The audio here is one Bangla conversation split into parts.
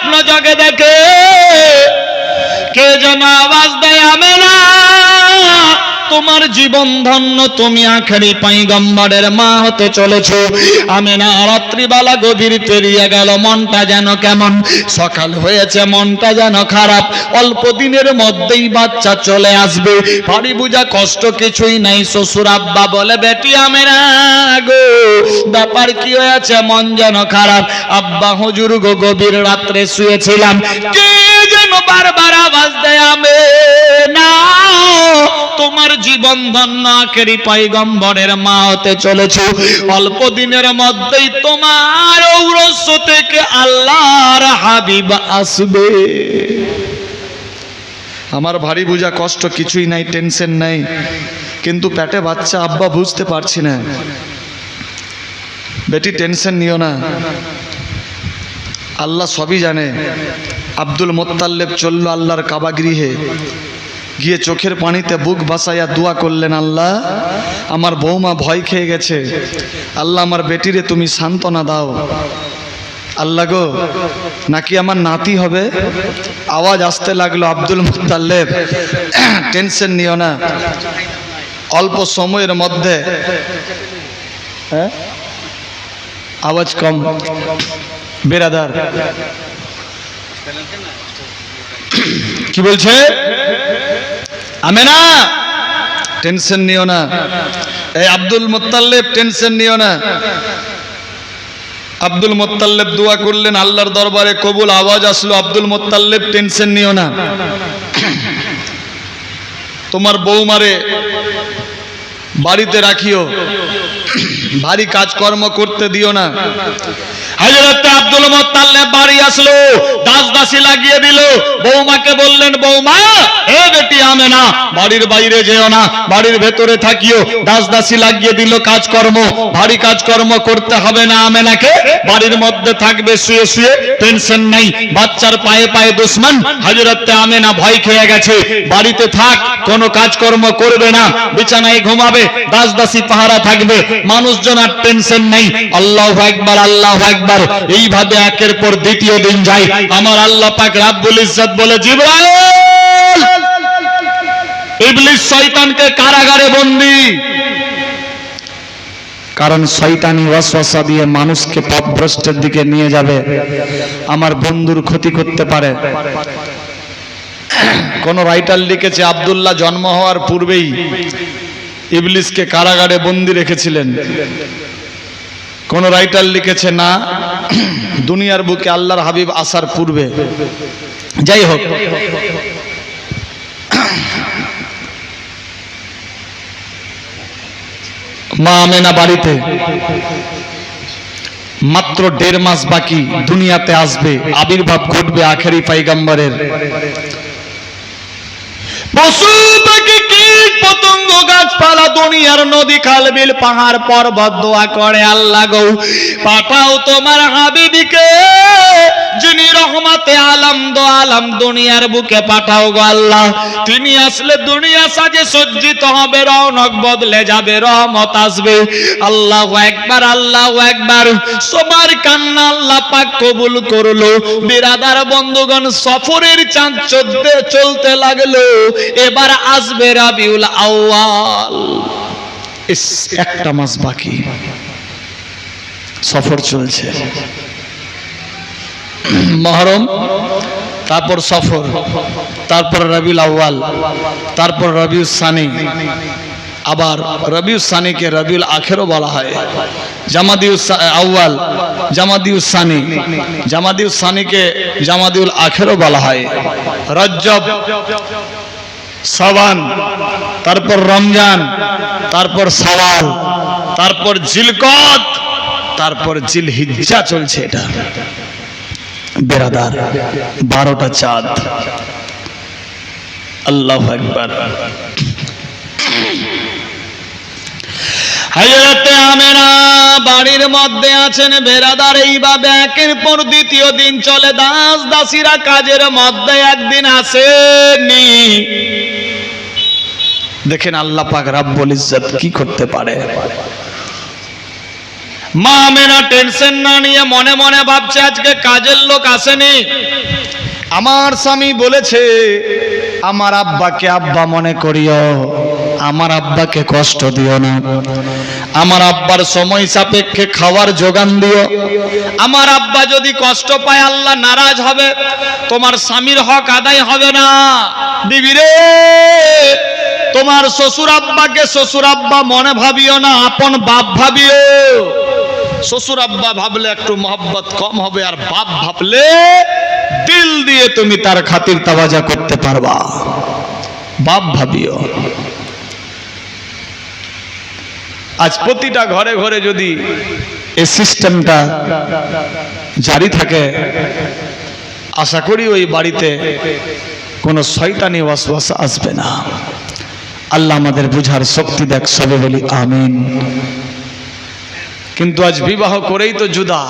স্বপ্ন জগে দেখে তোমার জীবন ধন্য তুমি আখেরি পাইগম্বরের মা হতে চলেছ। আমি না রাত্রিবেলা গভীর পেরিয়ে গেল, মনটা যেন কেমন? সকাল হয়েছে, মনটা যেন খারাপ। অল্প দিনের মধ্যেই বাচ্চা চলে আসবে। বাড়ি বুঝা কষ্ট কিছুই নাই, শ্বশুর আব্বা বলে, বেটি আমি না গো, ব্যাপার কি হয়েছে? মন যেন খারাপ। আব্বা, হুজুর গো, গভীর রাত্রে শুয়েছিলাম। কে বারবার আওয়াজ দেয় আমি না, তোমার জীবন ধন্য আখেরি পয়গম্বরের মা হতে চলেছে। অল্প দিনের মধ্যেই তোমার ঔরস থেকে আল্লাহর হাবিব আসবে। আমার ভারী বোঝা কষ্ট কিছুই নাই, টেনশন নাই। কিন্তু পেটে বাচ্চা, আব্বা বুঝতে পারছি না। বেটি, টেনশন নিও না। আল্লাহ সবই জানে। আব্দুল মোত্তাল্লেব চলল আল্লাহর কাবা গৃহে। গিয়ে চোখের পানিতে বুক বাসাইয়া দোয়া করলেন, আল্লাহ, আমার বৌমা ভয় খেয়ে গেছে। আল্লাহ, আমার বেটিরে তুমি সান্ত্বনা দাও। আল্লাহ গো, নাকি আমার নাতি হবে? আওয়াজ আসতে লাগল আব্দুল মুতাল্লেব টেনশন নিও না। অল্প সময়ের মধ্যে। হ্যাঁ? আওয়াজ কম। বেরাদার কি বলছে? আমি না টেনশন নিও না। এই আব্দুল মুতাল্লেব টেনশন নিও না। আব্দুল মোত্তাল্লেব দোয়া করলেন, আল্লাহর দরবারে কবুল আওয়াজ আসলো, আব্দুল মোত্তাল্লেব টেনশন নিও না। তোমার বৌমারে বাড়িতে রাখিও। ভারী কাজকর্ম করতে দিও না। বাড়ির ভারী কাজকর্ম করতে হবে না আমেনাকে। বাড়ির মধ্যে থাকবে, শুয়ে শুয়ে টেনশন নাই। বাচ্চার পায়ে পায়ে দুশ্মন, হযরত আমেনা ভয় খেয়ে গেছে। বাড়িতে থাক, কোনো কাজকর্ম করবে না। বিছানায় ঘুমাবে দাস দাসী পাহারা থাকবে। মানুষজন আর টেনশন নেই। আল্লাহ একবার আল্লাহ একবার এইভাবে একের পর দ্বিতীয় দিন যায়। আমার আল্লাহ পাক রাব্বুল ইজ্জত বলে, জিবরাইল! ইবলিস শয়তানকে কারাগারে বন্দী! কারণ শয়তানি ওয়াসওয়াসা দিয়ে মানুষকে পথভ্রষ্টের দিকে নিয়ে যাবে। আমার বন্ধুর ক্ষতি করতে পারে। কোন রাইটার লিখেছে, আব্দুল্লাহ জন্ম হওয়ার পূর্বেই ইবলিসকে কারাগারে বন্দি রেখেছিলেন। কোন রাইটার লিখেছে, না, দুনিয়ার বুকে আল্লাহর হাবিব আসার পূর্বে। যাই হোক। মা আমেনা বাড়িতে মাত্র দেড় মাস বাকি দুনিয়াতে আসবে, আবির্ভাব ঘটবে আখেরি পাইগাম্বরের পশু পাখি কীট পতঙ্গ গাছপালা, দুনিয়ার নদী খাল বিল পাহাড়, পর্বত দোয়া করে আল্লাহ গো। পাঠাও তোমার হাবিবিকে, যিনি রহমাতে আলম দো আলম দুনিয়ার বুকে পাঠাও গো আল্লাহ। তিনি আসলে দুনিয়া সাজে সজ্জিত হবে রৌনক বদলে যাবে, রহমত আসবে। আল্লাহ একবার আল্লাহ একবার, সবার কান্না আল্লাহ পাক কবুল করল। বিরাদার বন্ধুগণ, সফরের চাঁদ চলতে চলতে লাগল। এবার আসবে রাবিউল আউয়াল। একটা মাস বাকি। সফর চলছে। মহরম, তারপর সফর, তারপর রবিউল আউয়াল, তারপর রবিউল সানি। আবার রবিউল সানিকে রবিউল আখেরও বলা হয়। জামাদিউল আউয়াল, জামাদিউল সানি। জামাদিউল সানিকে জামাদিউল আখেরও বলা হয়। রজ্জব সাবান, তারপর রমজান, তারপর সওয়াল, তারপর জিলকত তারপর জিল হিজ্জা চলছে এটা। বেরাদার, বারোটা চাঁদ। আল্লাহ একবার বাড়ির মধ্যে আছেন বেরাদার, এইভাবে একের পর দ্বিতীয় দিন চলে। দাস দাসীরা কাজের মধ্যে একদিন আসেনি দেখেন আল্লাহ পাক রাব্বুল ইজ্জত কি করতে পারে। মা আমেনা টেনশন না নিয়ে মনে মনে ভাবছে, আজকে কাজের লোক আসেনি। আমার স্বামী বলেছে, আমার আব্বাকে আব্বা মনে করিও, আমার আব্বাকে কষ্ট দিও না। আমার আব্বার সময় সাপেক্ষে খাওয়ার যোগান দিও। আমার আব্বা যদি কষ্ট পায়, আল্লাহ নারাজ হবে। তোমার স্বামীর হক আদায় হবে না। বিবি রে! তোমার শ্বশুর আব্বাকে শ্বশুর আব্বা মনে ভাবিও না, আপন বাপ ভাবিও। শ্বশুর আব্বা ভাবলে একটু মহব্বত কম হবে, আর বাপ ভাবলে দিল দিয়ে তুমি তার খাতির তাবাজা করতে পারবা। বাপ ভাবিও। আজ প্রতিটা ঘরে ঘরে যদি এই সিস্টেমটা জারি থাকে, আশা করি ওই বাড়িতে কোনো শয়তানি ওয়াসওয়াস আসবে না। আল্লাহ আমাদের বুঝার শক্তি দেখ সবে বলি, আমিন। কিন্তু আজ বিবাহ করেই তো জুদা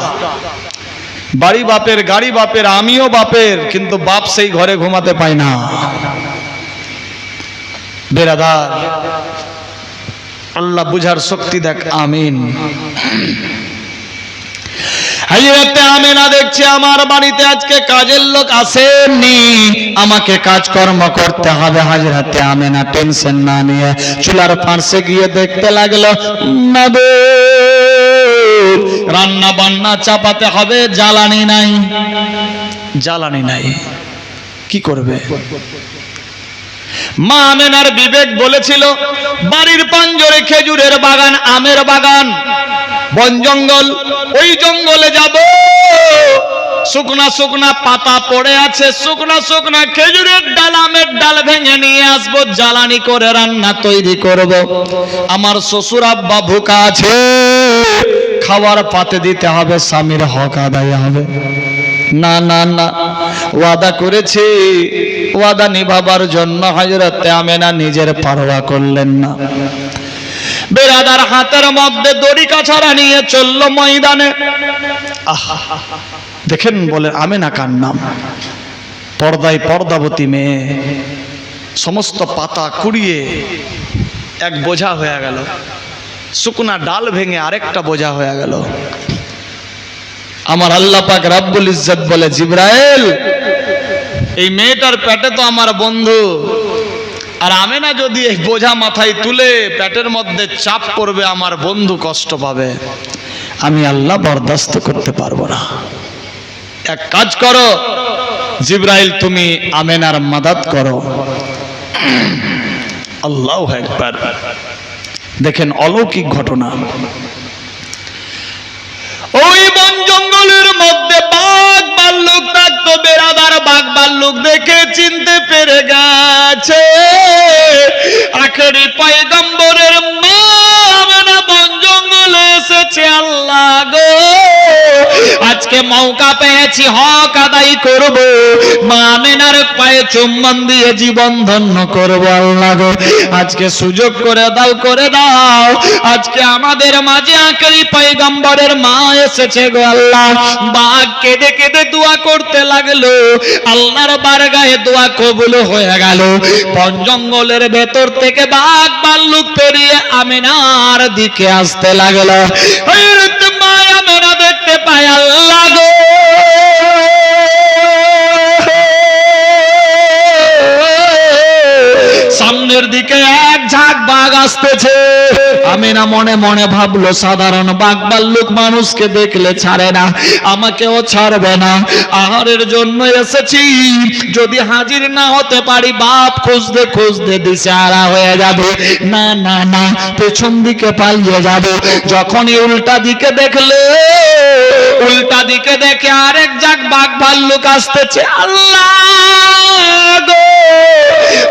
বাড়ি বাপের, গাড়ি বাপের, আমিও বাপের, কিন্তু বাপ সেই ঘরে ঘুমাতে পায় না। বেরাদার, আল্লাহ বুঝার শক্তি দেখ, আমিন। হাইরাতে আমি না দেখছি, আমার বাড়িতে আজকে কাজের লোক আসেননি। আমাকে কাজকর্ম করতে হবে, হাজরাতে আমি না টেনশন না নিয়ে চুলার পার্শ্বে গিয়ে দেখতে লাগল রান্না বান্না চাপাতে হবে, জ্বালানি নাই। জ্বালানি নাই, কি করবে? মা আমেনার বিবেক বলেছিল, বাড়ির পাঞ্জরে খেজুরের বাগান, আমের বাগান। বন জঙ্গল, ওই জঙ্গলে যাব। শুকনা শুকনা পাতা পড়ে আছে, শুকনা শুকনা খেজুরের ডাল, আমের ডাল ভেঙে নিয়ে আসব, জ্বালানি করে রান্না তৈরি করব। আমার শ্বশুর আব্বা ভুকা আছে খাবার পাতে দিতে হবে, স্বামীর হক আদায় হবে। না না না, ওয়াদা করেছি, ওয়াদা নিভাবার জন্য হজরতে আমেনা নিজের পারোয়া করলেন না। বেরাদার হাতের মধ্যে দড়ি কাছাড়া নিয়ে চলল ময়দানে। দেখেন বলে আমেনা কার নাম? পর্দায় পর্দাবতী মেয়ে। সমস্ত পাতা কুড়িয়ে এক বোঝা হয়ে গেল। শুকনা ডাল ভেঙে আরেকটা বোঝা হয়ে গেল। আমার আল্লাহ পাক রাব্বুল ইজ্জত বলে, জিব্রাইল, এই মেয়েটার পেটে তো আমার বন্ধু। আর আমেনা যদি এই বোঝা মাথায় তুলে পেটের মধ্যে চাপ পড়বে, আমার বন্ধু কষ্ট পাবে। আমি আল্লাহ বরদাস্ত করতে পারব না। এক কাজ করো, জিব্রাইল তুমি আমেনার মাদাত করো। আল্লাহ একবার দেখেন অলৌকিক ঘটনা। ওই বন জঙ্গলের মধ্যে বাঘ ভাল্লুক থাকতো, বেড়াদার বাঘ ভাল্লুক দেখে চিনতে পেরে গেছে। আখেরি পয়গম্বরের আজকে মৌকা পেয়েছি, হক আদায় করব। মা আমেনার পায়ে চুম্বন দিয়ে জীবন ধন্য করব আল্লাহ আজকে সুযোগ করে দাও করে দাও। আজকে আমাদের মাঝে আখেরি পয়গম্বরের মা এসেছে গো আল্লাহ। বাঘ কেঁদে কেঁদে দোয়া করতে লাগল। আল্লাহর বারগায়ে দোয়া কবুল হয়ে গেল। বন জঙ্গলের ভেতর থেকে বাঘ ভাল্লুক পেরিয়ে আমিনার দিকে আসতে লাগল। পায় আল্লাহ সামনের দিকে বাঘ আসতেছে। আমি না মনে মনে ভাবলো, সাধারণ বাঘ ভাল্লুক মানুষকে দেখলে ছাড়ে না, আমাকেও ছাড়বে না। আহারের জন্য এসেছি। যদি হাজির না হতে পারি, বাপ খুঁজতে খুঁজতে হয়ে যাবে। না না না, পেছন দিকে পালিয়ে যাবে। যখনই উল্টা দিকে দেখলে, উল্টা দিকে দেখে আরেক যাক বাঘ ভাল্লুক আসতেছে। আল্লাহ গো!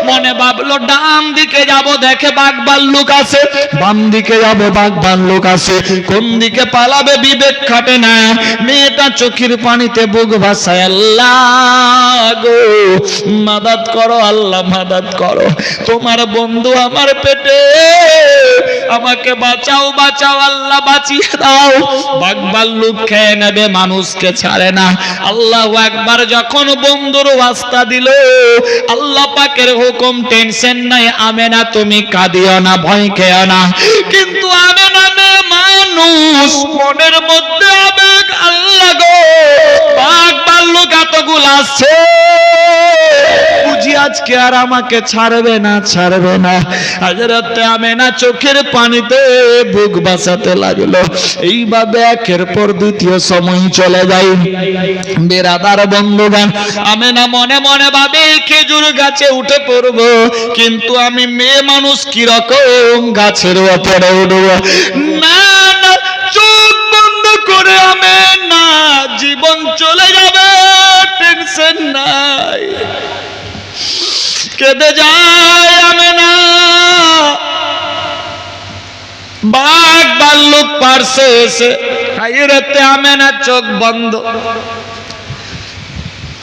মনে ভাবলো, ডান দিকে যাব, দেখে বাঘ ভাল্লুক আছে। বাম দিকে যাবে বাঘ ভাল্লুক আছে। কোন দিকে পালাবে, বিবেক খাটে না। মেয়েটা চোখের পানিতে বুক ভাসায়, আল্লাহ গো, মাদাত করো, আল্লাহ মাদাত করো। তোমার বন্ধু আমার পেটে আমাকে বাঁচাও বাঁচাও, আল্লাহ বাঁচিয়ে দাও। বাঘ লোক খেয়ে নেবে, মানুষকে ছাড়ে না। আল্লাহ একবার যখন বন্ধুর ওয়াস্তা দিল, আল্লাহ পাকের হুকুম, টেনশন নাই আমে না তুমি কাঁদিও না, ভয় খেও না। কিন্তু আমে না মানুষ, মনের মধ্যে আল্লাহ আজকে আর আমাকে ছাড়বে না ছাড়বে না। আজ রাতে আমি না চোখের পানিতে বুক বাঁচাতে লাগল। এইভাবে একের পর দ্বিতীয় সময় চলে যাই। বেরাদার বন্ধুগান আমি না মনে মনে ভাবে খেজুর গাছে উঠে পড়ব, কিন্তু আমি মেয়ে মানুষ কীরকম গাছের ওপরে উঠবো। না না চোখ করে আমি না, জীবন চলে যাবে টেনশন নাই। কেঁদে যায় না। বাঘ ভাল্লুক পারছে এসে। আমি না, চোখ বন্ধ।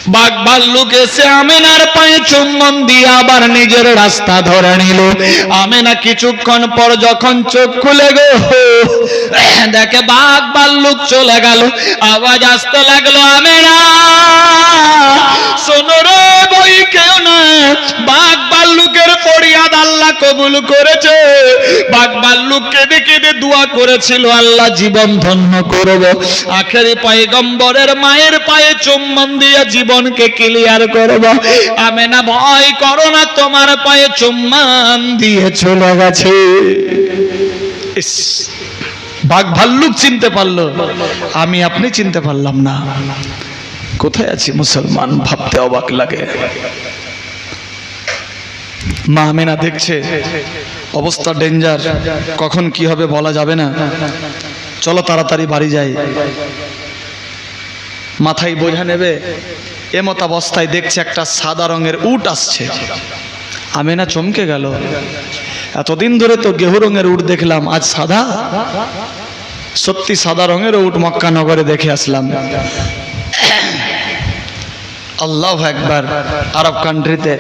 বাঘ ভাল্লুক এসে আমেনার পায়ে চুম্বন দিয়ে আবার নিজের রাস্তা ধরে নিল। আমেনা কিছুক্ষণ পর যখন চোখ খুলে গো দেখে বাঘ ভাল্লুক চলে গেল। আওয়াজ আসতে লাগল, আমেনা, শোনো রে, বই কেউ না। বাঘ ভাল্লুকের ফরিয়াদ আল্লাহ কবুল করেছে। বাঘ ভাল্লুক কেঁদে কেঁদে দোয়া করেছিল, আল্লাহ জীবন ধন্য করব। আখেরি পয়গম্বরের মায়ের পায়ে চুম্বন দিয়ে জীবনকে ক্লিয়ার করব। আমি না ভয় করো না, তোমার পায়ে চুম্বন দিয়ে চলে গেছে। বাঘ ভাল্লুক চিনতে পারল। আমি আপনি চিনতে পারলাম না। কোথায় আছি মুসলমান? ভাবতে অবাক লাগে। মা আমেনা দেখছে, অবস্থা ডেঞ্জার, কখন কি হবে বলা যাবে না। চলো তাড়াতাড়ি বাড়ি যাই। মাথায় বোঝা নেবে, এমত অবস্থায় দেখছে একটা সাদা রঙের উট আসছে। আমেনা চমকে গেল। এতদিন ধরে তো গেহু রঙের উট দেখলাম, আজ সাদা। সত্যি সাদা রঙের উট মক্কা নগরে দেখে আসলাম। আল্লাহ একবার আরব কান্ট্রিতে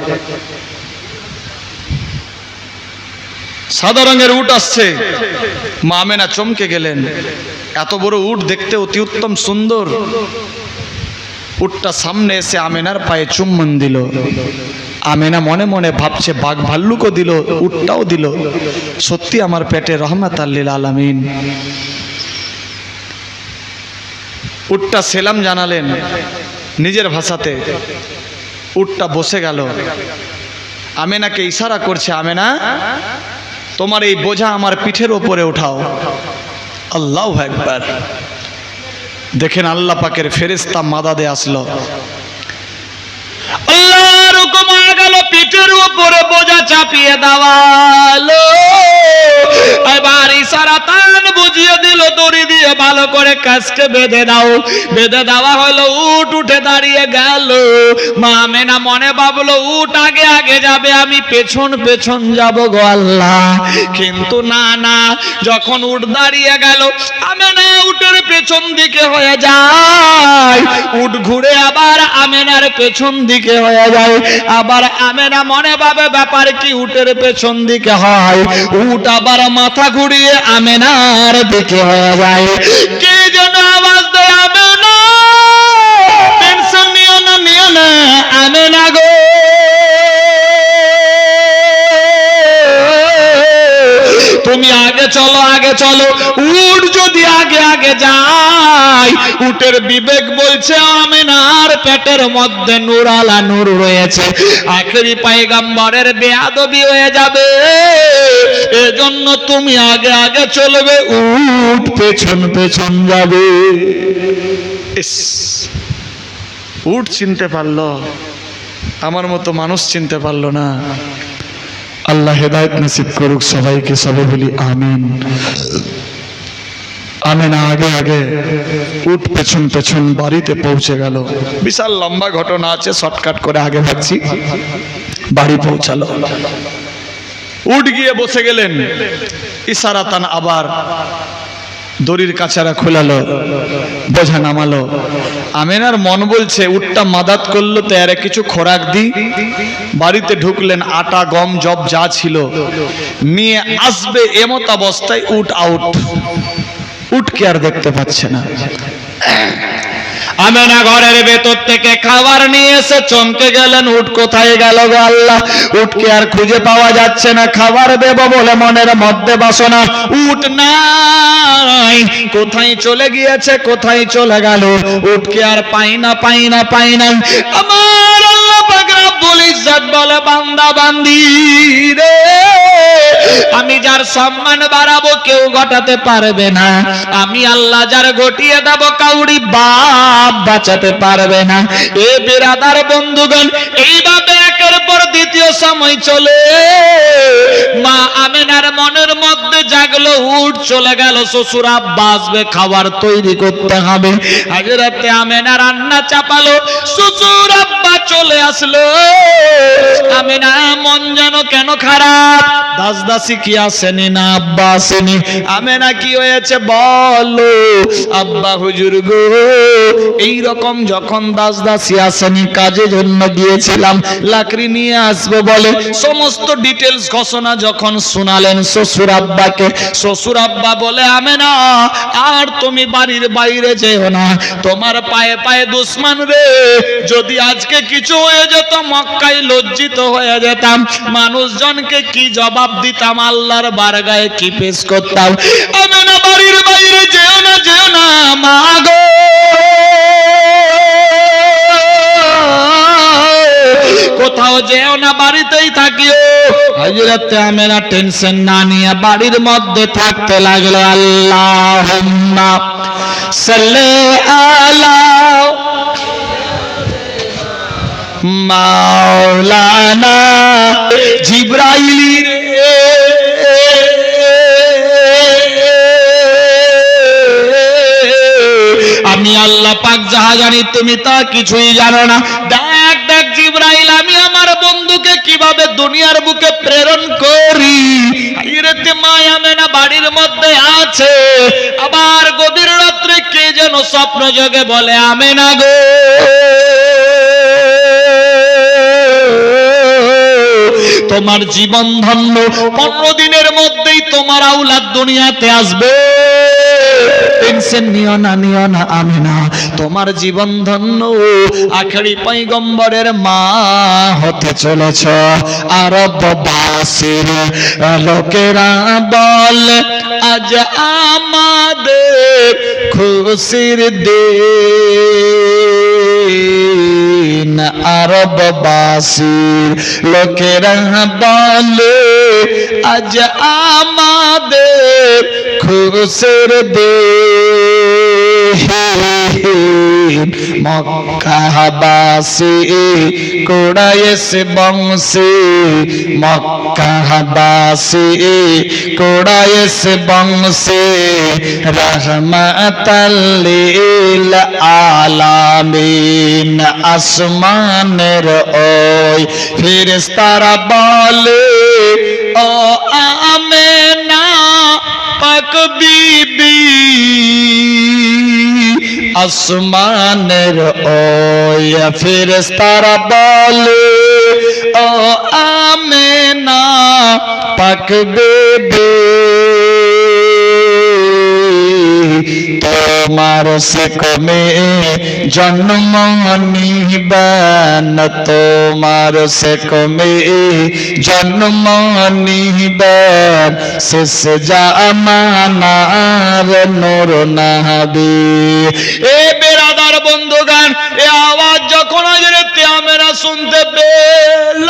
সাদা রঙের উট আসছে। মা আমেনা চমকে গেলেন। এত বড় উট দেখতে অতি উত্তম সুন্দর। উটটা সামনে এসে আমেনার পায়ে চুম্বন দিল। আমেনা মনে মনে ভাবছে, বাঘ ভাল্লুকও দিল, উটটাও দিল। সত্যি আমার পেটে রহমত আল্লিল আলামিন। উটটা সেলাম জানালেন নিজের ভাষাতে। উটটা বসে গেল। আমেনাকে ইশারা করছে, আমেনা তোমার এই বোঝা আমার পিঠের ওপরে উঠাও। আল্লাহ একবার দেখেন আল্লাহ পাকের ফেরেস্তা মাদাদে আসলো। আল্লাহ রকম আগালো গেল পিঠের উপরে বোঝা চাপিয়ে দেওয়ালো এবার ইশারা তান বুঝিয়ে দিল, দড়ি দিয়ে ভালো করে কাজকে বেঁধে দাও। বেঁধে দেওয়া হলো উট উঠে দাঁড়িয়ে গেল। মা মেনা মনে ভাবলো উট আগে আগে যাবে, আমি পেছন পেছন যাব গো আল্লাহ। কিন্তু না না, যখন উট দাঁড়িয়ে গেল, আমেনা উটের পেছন দিকে হয়ে যায়। উট ঘুরে আবার আমেনার পেছন দিকে হয়ে যায়। আবার আমেনা মনে ভাবে, ব্যাপার কি, উটের পেছন দিকে হয়। উট আবার মাথা ঘুরিয়ে আমেনার দিকে হয়ে যায়। কে যেন আওয়াজ দেয়, আমেনা? টেনশন নিও না নিও না, আমেনা গো। তুমি আগে চলো আগে চলো। উট যদি আগে আগে যায়, উটের বিবেক বলছে, আমিনার পেটের মধ্যে নুরালা নূর রয়েছে। আখেরি পাইগাম্বরের বেয়াদবি হয়ে যাবে। এজন্য তুমি আগে আগে চলবে, উট পেছন পেছন যাবে। উট চিনতে পারল, আমার মতো মানুষ চিনতে পারল না। আল্লাহ হেদায়ত নসিব করুক সবাইকে সবে বলি আমিন। আমি না আগে আগে উঠ পেছন পেছন, বাড়িতে পৌঁছে গেল। বিশাল লম্বা ঘটনা আছে, শর্টকাট করে আগে ভাবছি। বাড়ি পৌঁছালো। উঠ গিয়ে বসে গেলেন। ইশারাতান আবার দড়ির কাছারা খোলালো, বোঝা নামালো। আমেনার মন বলছে, উটটা মাদাত করল, তো এর কিছু খোরাক দি। বাড়িতে ঢুকলেন, আটা, গম, জব, যা ছিল। নিয়ে আসবে এমত অবস্থায় উট আউট। উটকে আর দেখতে পাচ্ছে না? আমেনা ঘরের ভেতর থেকে খাবার নিয়ে এসে চমকে গেলেন উঠ কোথায় গেল গো আল্লাহ? উঠকে আর খুঁজে পাওয়া যাচ্ছে না, খাবার দেব বলে মনের মধ্যে বাসনা। উঠ নাই, কোথায় চলে গিয়েছে, কোথায় চলে গেল? উঠকে আর পাই না পাই না পাই না। আমার ইজ্জত বলে বান্দা বান্দি রে। আমি যার সম্মান বাড়াবো কেউ ঘটাতে পারবে না। আমি আল্লাহ যার ঘটিয়ে দেব কাউরি বাপ বাঁচাতে পারবে না। এ বিরাদার বন্ধুগণ, এইভাবে একের পর দ্বিতীয় সময় চলে। মা আমেনার মনের মধ্যে জাগলো, উঠ, চলে গেল, শ্বশুর আব্বা আসবে, খাবার তৈরি করতে হবে। হাজরাতে আমেনা রান্না চাপালো, শ্বশুর চলে আসলো। আমেনা, মন যেন কেন খারাপ? দাস দাসী কি আসেনি না আব্বা আসেনি? আমেনা কি হয়েছে বলো? আব্বা হুজুর গো এই রকম যখন দাস দাসী আসেনি কাজের জন্য গিয়েছিলাম, লাকড়ি নিয়ে আসব বলে। সমস্ত ডিটেলস ঘোষণা যখন শোনালেন শ্বশুর আব্বাকে, শ্বশুর আব্বা বলে, আমেনা, আর তুমি বাড়ির বাইরে যেও না। তোমার পায়ে পায়ে দুশ্মন রে, যদি আজকে কিছু হয়ে যেত, মক্কায় লজ্জিত হয়ে যেতাম। মানুষজনকে কি জবাব দিতাম? আল্লাহর বারগায়ে কি পেশ করতাম? আমেনা বাড়ির বাইরে যেও না যেও না, মা গো। কোথাও যেও না, বাড়িতেই থাকিও। হজরতে আমেরা টেনশন না নিয়ে বাড়ির মধ্যে থাকতে লাগল আল্লাহ সাল্লে আলা মাওলানা জিব্রাইলি রে। আমি আল্লাহ পাক যাহা জানি, তুমি তা কিছুই জানো না। দেখ দেখ জিব্রাইল, আমি আমার বন্ধুকে কীভাবে দুনিয়ার বুকে প্রেরণ করি? ইরেতে মায়া মেনা বাড়ির মধ্যে আছে। আবার গভীর রাত্রে কে যেন স্বপ্ন যোগে বলে আমে না গো। তোমার জীবন ধন্য। পনেরো দিনের মধ্যেই তোমার আউলাদ দুনিয়াতে আসবে। টেনশন নিও না নিও না, আমি না। তোমার জীবন ধন্য, আখেরি পৈগম্বরের মা হতে চলেছ। আরব বাসির লোকেরা বল, আজ আমাদের খুশির দিন। আরব বাসির লোকেরা বলে আজ আমাদের খুশের দিন। মক্কাবাসী কোড়ায়েছে বংশী। মক্কাবাসী কোড়ায়েছে বংশী। রহমাতাল্লিল আলামিন। আসমানের ওই ফেরেশতারা বলে, ও আমেনা, পাক বিবি আসমানের ওই ফেরেশতারা বলে ও আমেনা পাক বেবে তোমার সে কমে জন্ম নিবান তোমার সে কমে জন্ম নিবান শেষ জামানার নূর নাহাবি। এ বেরাদার বন্ধুগান এ আওয়াজ যখন হজরতে আমেরা শুনতে পেল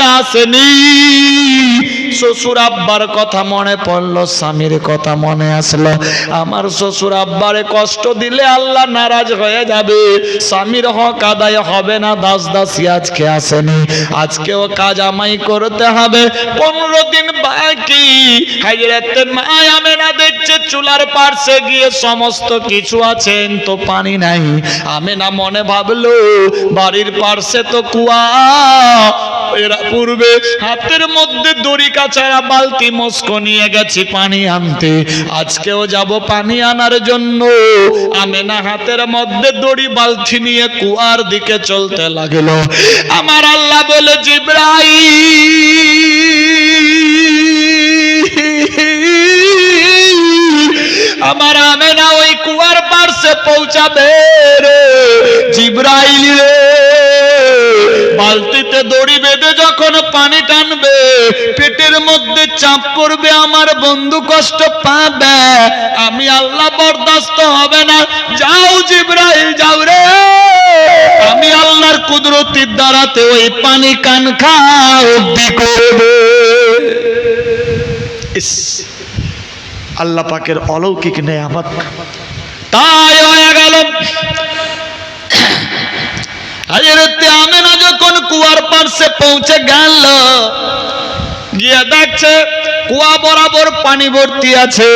আসেনি। শ্বশুর স্বামীর কথা মনে আমার আব্বারে কষ্ট দিলে আল্লাহ নারাজ হয়ে যাবে। স্বামীর হক আদায় হবে না দাস দাসী আজকে আসেনি। আজকেও কাজ আমাই করতে হবে। পনেরো দিন বাকি। হাজরাতে মায় আমেনা দেখছে, চুলার পার্শ্বে গিয়ে সমস্ত কিছু আছেন, তো পানি নাই। আমেনা মনে ভাবলো, বাড়ির পার্শ্বে তো কুয়া। এরা পূর্বে হাতের মধ্যে দড়ি কাছাড়া বালতি মস্ক নিয়ে গেছি পানি আনতে। আজকেও যাব পানি আনার জন্য। আমি না হাতের মধ্যে দড়ি বালতি নিয়ে কুয়ার দিকে চলতে লাগল। আমার আল্লাহ বলে জিব্রাই পৌঁছাবে জিব্রাইল রে। বালতিতে দড়ি বেঁধে যখন পানি টানবে, পেটের মধ্যে চাপ পড়বে, আমার বন্ধু কষ্ট পাবে। আমি আল্লাহ বরদাস্ত হবে না। যাও জিব্রাইল, যাও রে। আমি আল্লাহর কুদরতির দ্বারাতে ওই পানি কান খাও, অব্দি করবে। আল্লাহ পাকের অলৌকিক নেয়ামত। তাই হয়ে গেল। হাজরতে আমেনা যখন কুয়ার পাশে পৌঁছে গেল, গিয়ে দেখছে কুয়া বরাবর পানি ভর্তি আছে।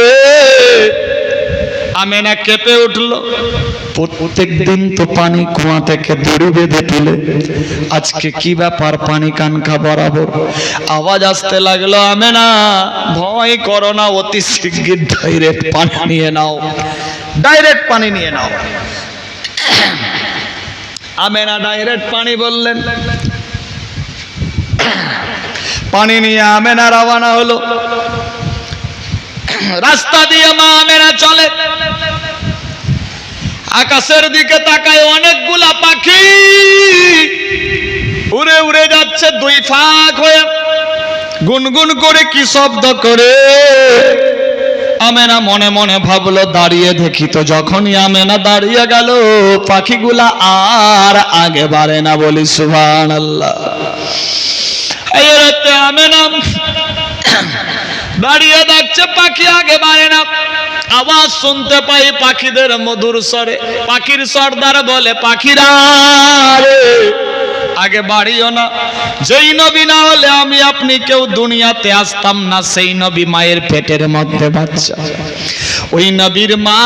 আমেনা কেঁপে উঠল। প্রত্যেক দিন তো পানি কুয়া থেকে দড়ি বেঁধে তুলে। আজকে কি ব্যাপার পানি কানখা বরাবর? আওয়াজ আসতে লাগল, আমেনা, ভয় করো না, অতি শিগগির ডাইরেক্ট পানি নিয়ে নাও। ডাইরেক্ট পানি নিয়ে নাও। আমেনা ডাইরেক্ট পানি বললেন। পানি নিয়ে আমেনা রওনা হলো। রাস্তা দিয়ে মা আমেনা চলে। আকাশের দিকে তাকায় অনেকগুলা পাখি। উড়ে উড়ে যাচ্ছে দুই ফাঁক হয়ে। গুনগুন করে কি শব্দ করে? আমেনা মনে মনে ভাবলো, দাঁড়িয়ে দেখি তো যখনই আমেনা দাঁড়িয়ে গেল, পাখিগুলা আর আগে বাড়ে না বলি সুভান আল্লাহ আমেনা দাঁড়িয়ে দেখছে পাখি, আগে বাড়ে না। আওয়াজ শুনতে পাই পাখিদের মধুর স্বরে। পাখির সর্দার বলে, পাখিরা আগে বাড়িও না। যেই নবী না হলে আমি আপনি কেউ দুনিয়াতে আসতাম না, সেই নবী মায়ের পেটের মধ্যে বাচ্চা। ওই নবীর মা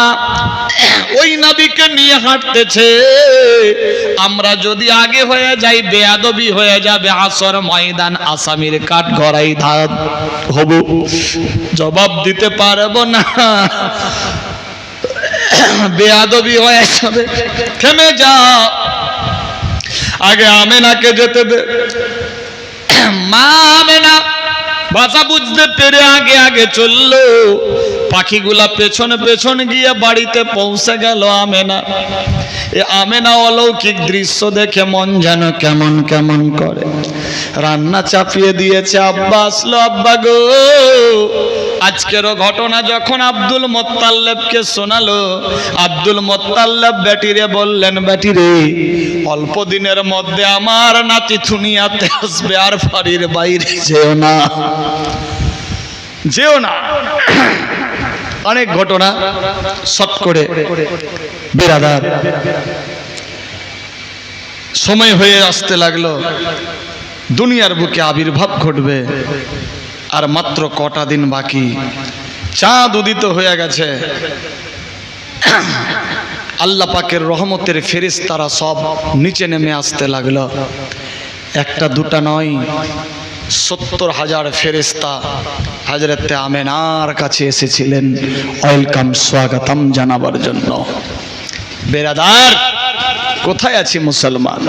ওই নবীকে নিয়ে হাঁটতেছে। আমরা যদি আগে হয়ে যাই, বেয়াদবি হয়ে যাবে, আসর ময়দান আসামির কাঠ গড়াই ধার হব। জবাব দিতে পারব না। বেয়াদবি হয়ে যাবে। থেমে যাও। আগে আমেনাকে যেতে দে। মা আমেনা ভাষা বুঝতে পেরে আগে আগে চলল। পাখিগুলা পেছনে পেছনে গিয়ে বাড়িতে পৌঁছে গেল আমেনা। এ আমেনা অলৌকিক দৃশ্য দেখে মন যেন কেমন কেমন করে। রান্না চাপিয়ে দিয়েছে আব্বা, আসলো আব্বা গো। আজকেরও ঘটনা যখন আব্দুল মোত্তাল্লেবকে শোনালো, আব্দুল মোত্তাল্লেব ব্যাটিরে বললেন, ব্যাটিরে, অল্প দিনের মধ্যে আমার নাতি থুনিয়াতে আসবে, আর বাড়ির বাইরে যেও না। যেও না। অনেক ঘটনা শট করে। বেরাদার। সময় হয়ে আসতে লাগল। দুনিয়ার বুকে আবির্ভাব ঘটবে। আর মাত্র কটা দিন বাকি। চাঁদ উদিত হয়ে গেছে। আল্লাহ পাকের রহমতের ফেরিস তারা সব নিচে নেমে আসতে লাগল। একটা দুটা নয়, সত্তর হাজার ফেরিস্তা হাজরতে আমেনার কাছে এসেছিলেন। ওয়েলকাম, স্বাগতম জানাবার জন্য। বেরাদার কোথায় আছে মুসলমান?